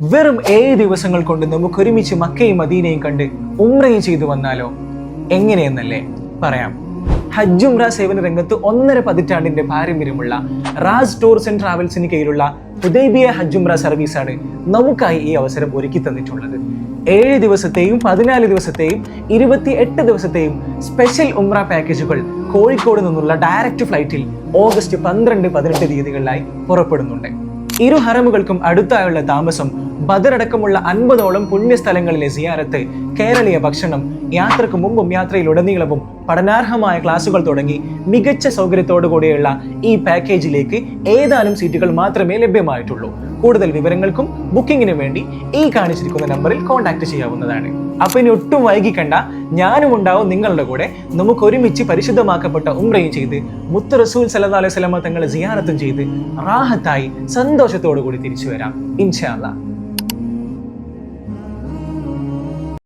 വെറും ഏഴ് ദിവസങ്ങൾ കൊണ്ട് നമുക്ക് ഒരുമിച്ച് മക്കയും മദീനയും കണ്ട് ഉമ്രയും ചെയ്തു വന്നാലോ? എങ്ങനെയെന്നല്ലേ പറയാം. ഹജ്ജ് ഉംറ സേവന രംഗത്ത് ഒന്നര പതിറ്റാണ്ടിന്റെ പാരമ്പര്യമുള്ള റാസ് ടൂർസ് ആൻഡ് ട്രാവൽസിന് കീഴിലുള്ള ഹുദൈബിയ ഹജ്ജ് ഉംറ സർവീസാണ് നമുക്കായി ഈ അവസരം ഒരുക്കി തന്നിട്ടുള്ളത്. ഏഴ് ദിവസത്തെയും പതിനാല് ദിവസത്തെയും ഇരുപത്തി എട്ട് ദിവസത്തെയും സ്പെഷ്യൽ ഉംറ പാക്കേജുകൾ കോഴിക്കോട് നിന്നുള്ള ഡയറക്റ്റ് ഫ്ലൈറ്റിൽ ഓഗസ്റ്റ് പന്ത്രണ്ട് പതിനെട്ട് തീയതികളിലായി പുറപ്പെടുന്നുണ്ട്. ഇരു ഹറമുകൾക്കും അടുത്തായുള്ള താമസം ബദറടക്കമുള്ള അൻപതോളം പുണ്യസ്ഥലങ്ങളിലെ സിയാരത്ത് കേരളീയ ഭക്ഷണം യാത്രയ്ക്ക് മുമ്പും യാത്രയിലുടനീളവും പഠനാർഹമായ ക്ലാസ്സുകൾ തുടങ്ങി മികച്ച സൗകര്യത്തോടു കൂടിയുള്ള ഈ പാക്കേജിലേക്ക് ഏതാനും സീറ്റുകൾ മാത്രമേ ലഭ്യമായിട്ടുള്ളൂ. കൂടുതൽ വിവരങ്ങൾക്കും ബുക്കിങ്ങിനും വേണ്ടി ഈ കാണിച്ചിരിക്കുന്ന നമ്പറിൽ കോൺടാക്ട് ചെയ്യാവുന്നതാണ്. അപ്പൊ ഇനി ഒട്ടും വൈകിക്കണ്ട. ഞാനും ഉണ്ടാവും നിങ്ങളുടെ കൂടെ. നമുക്ക് ഒരുമിച്ച് പരിശുദ്ധമാക്കപ്പെട്ട ഉമ്രയും ചെയ്ത് മുത്ത് റസൂൽ സല്ലാ അലൈഹി വസല്ലമ തങ്ങളെ സിയാറത്തും ചെയ്ത് റാഹത്തായി സന്തോഷത്തോടു കൂടി തിരിച്ചു വരാം. ഇൻഷാ അല്ലാ